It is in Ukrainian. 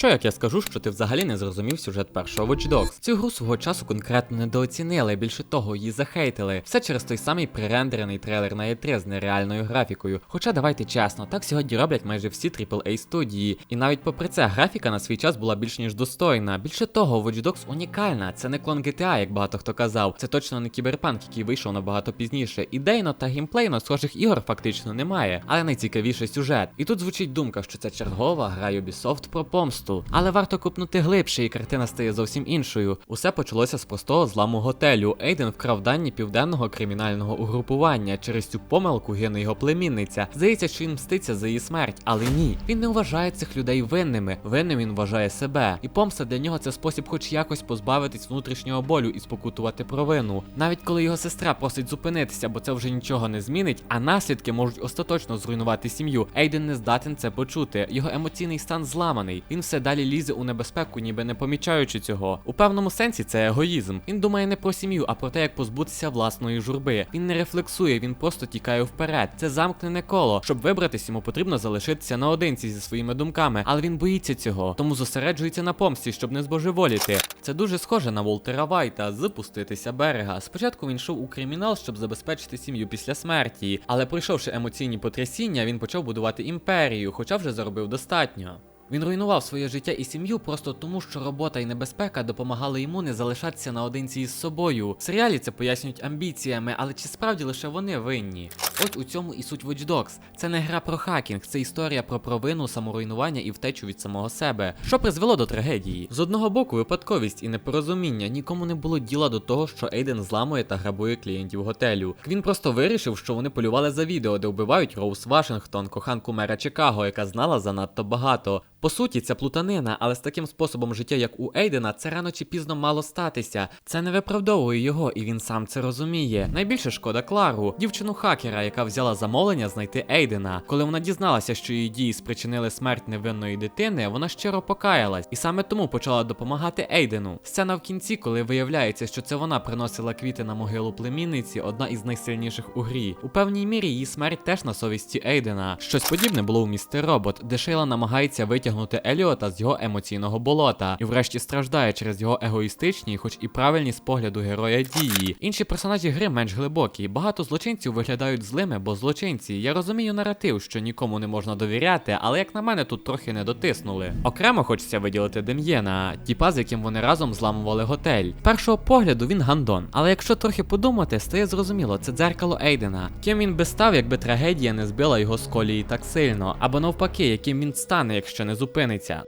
Що як я скажу, що ти взагалі не зрозумів сюжет першого Watch Dogs? Цю гру свого часу конкретно недооцінили, більше того, її захейтили. Все через той самий пререндерений трейлер на E3 з нереальною графікою. Хоча давайте чесно, так сьогодні роблять майже всі AAA студії. І навіть попри це, графіка на свій час була більш ніж достойна. Більше того, Watch Dogs унікальна. Це не клон GTA, як багато хто казав. Це точно не кіберпанк, який вийшов набагато пізніше. Ідейно та геймплейно схожих ігор фактично немає, але найцікавіше сюжет. І тут звучить думка, що це чергова гра Ubisoft про помсту. Але варто купнути глибше, і картина стає зовсім іншою. Усе почалося з простого зламу готелю. Ейден вкрав дані південного кримінального угрупування. Через цю помилку гине його племінниця. Здається, що він мститься за її смерть, але ні. Він не вважає цих людей винними. Винним він вважає себе. І помста для нього це спосіб, хоч якось позбавитись внутрішнього болю і спокутувати провину. Навіть коли його сестра просить зупинитися, бо це вже нічого не змінить, а наслідки можуть остаточно зруйнувати сім'ю. Ейден не здатен це почути. Його емоційний стан зламаний. Він все далі лізе у небезпеку, ніби не помічаючи цього. У певному сенсі це егоїзм. Він думає не про сім'ю, а про те, як позбутися власної журби. Він не рефлексує, він просто тікає вперед. Це замкнене коло. Щоб вибратись, йому потрібно залишитися наодинці зі своїми думками, але він боїться цього, тому зосереджується на помсті, щоб не збожеволіти. Це дуже схоже на Волтера Вайта запуститися берега. Спочатку він йшов у кримінал, щоб забезпечити сім'ю після смерті, але пройшовши емоційні потрясіння, він почав будувати імперію, хоча вже заробив достатньо. Він руйнував своє життя і сім'ю просто тому, що робота і небезпека допомагали йому не залишатися наодинці із собою. В серіалі це пояснюють амбіціями, але чи справді лише вони винні? Ось у цьому і суть Watch Dogs. Це не гра про хакінг, це історія про провину, саморуйнування і втечу від самого себе. Що призвело до трагедії? З одного боку, випадковість і непорозуміння. Нікому не було діла до того, що Ейден зламує та грабує клієнтів готелю. Він просто вирішив, що вони полювали за відео, де вбивають Роуз Вашингтон, коханку мера Чикаго, яка знала занадто багато. По суті, це плутанина, але з таким способом життя, як у Ейдена, це рано чи пізно мало статися. Це не виправдовує його, і він сам це розуміє. Найбільше шкода Клару, дівчину хакера, яка взяла замовлення знайти Ейдена. Коли вона дізналася, що її дії спричинили смерть невинної дитини, вона щиро покаялась, і саме тому почала допомагати Ейдену. Сцена в кінці, коли виявляється, що це вона приносила квіти на могилу племінниці, одна із найсильніших у грі. У певній мірі її смерть теж на совісті Ейдена. Щось подібне було у містер Робот, де Шейла намагається витягнути Еліота з його емоційного болота, і врешті страждає через його егоїстичні, хоч і правильні з погляду героя дії. Інші персонажі гри менш глибокі. Багато злочинців виглядають злими, бо злочинці. Я розумію наратив, що нікому не можна довіряти, але як на мене, тут трохи не дотиснули. Окремо хочеться виділити Дем'єна, тіпа, з яким вони разом зламували готель. Першого погляду він гандон, але якщо трохи подумати, стає зрозуміло, це дзеркало Ейдена. Ким він би став, якби трагедія не збила його з колії так сильно, або навпаки, яким він стане, якщо не зупиниться.